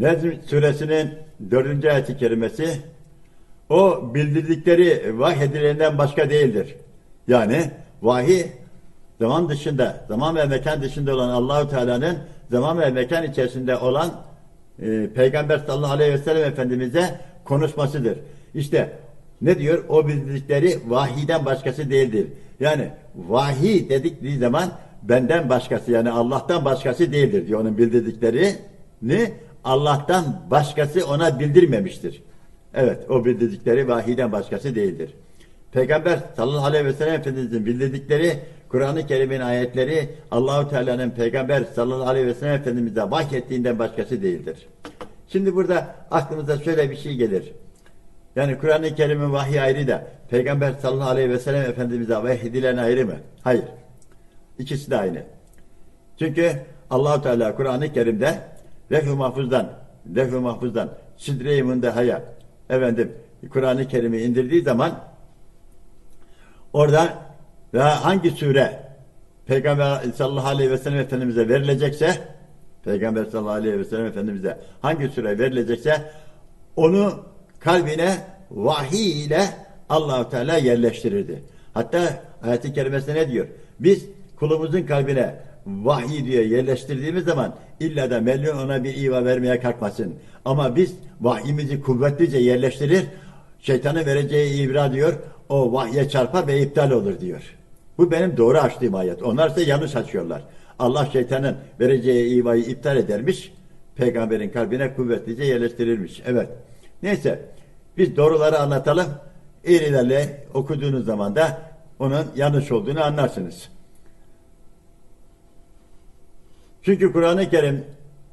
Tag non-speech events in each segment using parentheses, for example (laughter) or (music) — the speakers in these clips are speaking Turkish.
Nezm suresinin dördüncü ayeti kerimesi o bildirdikleri vahyedilenden başka değildir. Yani vahiy zaman dışında, zaman ve mekan dışında olan Allahu Teala'nın zaman ve mekan içerisinde olan e, Peygamber sallallahu aleyhi ve sellem Efendimiz'e konuşmasıdır. İşte ne diyor? O bildirdikleri vahiyden başkası değildir. Yani vahiy dedikleri zaman benden başkası yani Allah'tan başkası değildir diyor onun bildirdiklerini Allah'tan başkası ona bildirmemiştir. Evet o bildirdikleri vahiyden başkası değildir. Peygamber sallallahu aleyhi ve sellem Efendimizin bildirdikleri Kur'an-ı Kerim'in ayetleri Allahu Teala'nın Peygamber sallallahu aleyhi ve sellem Efendimiz'e vahyettiğinden başkası değildir. Şimdi burada aklımıza şöyle bir şey gelir. Yani Kur'an-ı Kerim'in vahyi ayrı da Peygamber sallallahu aleyhi ve sellem Efendimiz'e vahyedilen ayrı mı? Hayır. İkisi de aynı. Çünkü Allahu Teala Kur'an-ı Kerim'de Lef-i Mahfuz'dan Lef-i Mahfuz'dan Sidre-i Mündeha'ya efendim Kur'an-ı Kerim'i indirdiği zaman orada ve hangi sure Peygamber sallallahu aleyhi ve sellem Efendimiz'e verilecekse Peygamber sallallahu aleyhi ve sellem Efendimiz'e hangi sure verilecekse onu kalbine vahiy ile Allahu Teala yerleştirirdi. Hatta ayet-i kerimesinde ne diyor? Biz kulumuzun kalbine vahiy diye yerleştirdiğimiz zaman illa da melun ona bir iva vermeye kalkmasın. Ama biz vahyimizi kuvvetlice yerleştirir, şeytanın vereceği ibra diyor, o vahye çarpar ve iptal olur diyor. Bu benim doğru açtığım ayet. Onlar ise yanlış açıyorlar. Allah şeytanın vereceği ivayı iptal edermiş, peygamberin kalbine kuvvetlice yerleştirilmiş. Evet. Neyse, biz doğruları anlatalım. İğrilerle okuduğunuz zaman da onun yanlış olduğunu anlarsınız. Çünkü Kur'an-ı Kerim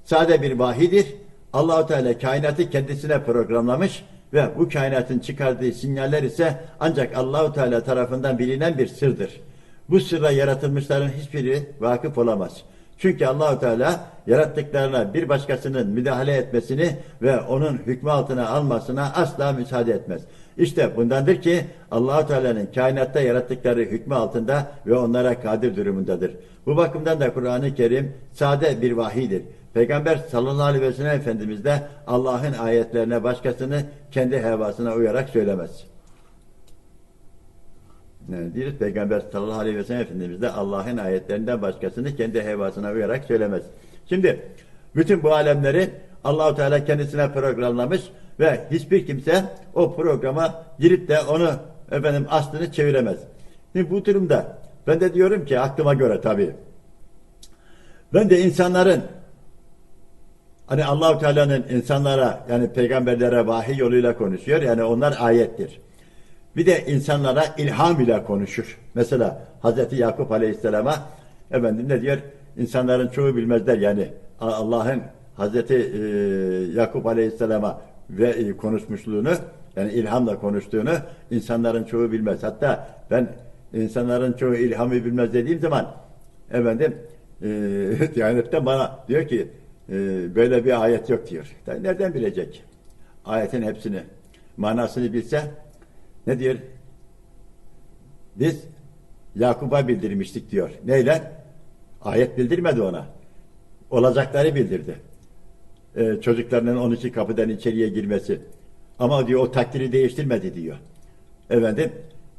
sade bir vahidir. Allahu Teala kainatı kendisine programlamış ve bu kainatın çıkardığı sinyaller ise ancak Allahu Teala tarafından bilinen bir sırdır. Bu sırra yaratılmışların hiçbiri vakıf olamaz. Çünkü Allahu Teala yarattıklarına bir başkasının müdahale etmesini ve onun hükmü altına almasına asla müsaade etmez. İşte bundandır ki Allahu Teala'nın kainatta yarattıkları hükmü altında ve onlara kadir durumundadır. Bu bakımdan da Kur'an-ı Kerim sade bir vahidir. Peygamber sallallahu aleyhi ve sellem Efendimiz de Allah'ın ayetlerine başkasını kendi hevasına uyarak söylemez. Diyoruz? Peygamber sallallahu aleyhi ve sellem Efendimiz de Allah'ın ayetlerinden başkasını kendi hevasına uyarak söylemez. Şimdi bütün bu alemleri Allahu Teala kendisine programlamış ve hiçbir kimse o programa girip de onu efendim aslını çeviremez. Şimdi bu durumda ben de diyorum ki aklıma göre tabii. Ben de insanların hani Allahu Teala'nın insanlara yani peygamberlere vahiy yoluyla konuşuyor. Yani onlar ayettir. Bir de insanlara ilham ile konuşur. Mesela Hazreti Yakup Aleyhisselam'a efendim ne diyor? İnsanların çoğu bilmezler yani Allah'ın Hazreti e, Yakup Aleyhisselam'a ve e, konuşmuşluğunu yani ilhamla konuştuğunu insanların çoğu bilmez. Hatta ben insanların çoğu ilhamı bilmez dediğim zaman efendim e, (laughs) Diyanet'ten bana diyor ki e, böyle bir ayet yok diyor. Nereden bilecek? Ayetin hepsini manasını bilse ne diyor? Biz Yakup'a bildirmiştik diyor. Neyle? Ayet bildirmedi ona. Olacakları bildirdi. Ee, çocuklarının 12 kapıdan içeriye girmesi. Ama diyor o takdiri değiştirmedi diyor. Efendim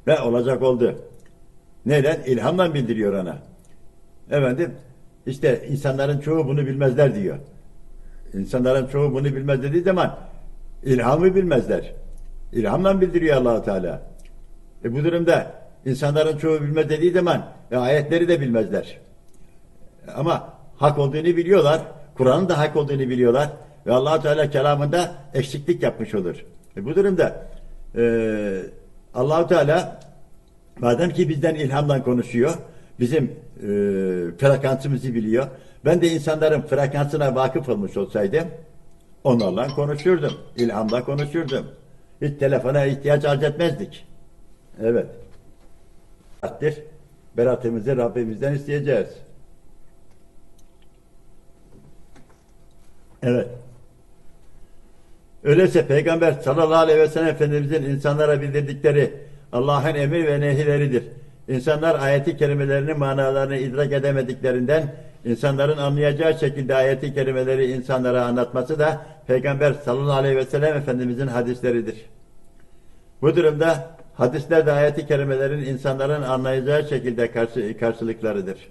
ve olacak oldu. Neyle? İlhamla bildiriyor ona. Efendim işte insanların çoğu bunu bilmezler diyor. İnsanların çoğu bunu bilmez dediği zaman ilhamı bilmezler. İlhamla bildiriyor Allahu Teala. E bu durumda insanların çoğu bilmez dediği zaman e, ayetleri de bilmezler. Ama hak olduğunu biliyorlar. Kur'an'ın da hak olduğunu biliyorlar. Ve allah Teala kelamında eksiklik yapmış olur. E bu durumda e, allah Teala madem ki bizden ilhamdan konuşuyor, bizim e, frekansımızı biliyor. Ben de insanların frekansına vakıf olmuş olsaydım onlarla konuşurdum. İlhamla konuşurdum. Hiç telefona ihtiyaç arz etmezdik. Evet. Berattir. Beratımızı Rabbimizden isteyeceğiz. Evet. Öyleyse Peygamber sallallahu aleyhi ve sellem Efendimizin insanlara bildirdikleri Allah'ın emir ve nehileridir. İnsanlar ayeti kelimelerinin manalarını idrak edemediklerinden insanların anlayacağı şekilde ayeti kerimeleri insanlara anlatması da Peygamber sallallahu aleyhi ve sellem Efendimizin hadisleridir. Bu durumda hadisler de ayeti kerimelerin insanların anlayacağı şekilde karşı, karşılıklarıdır.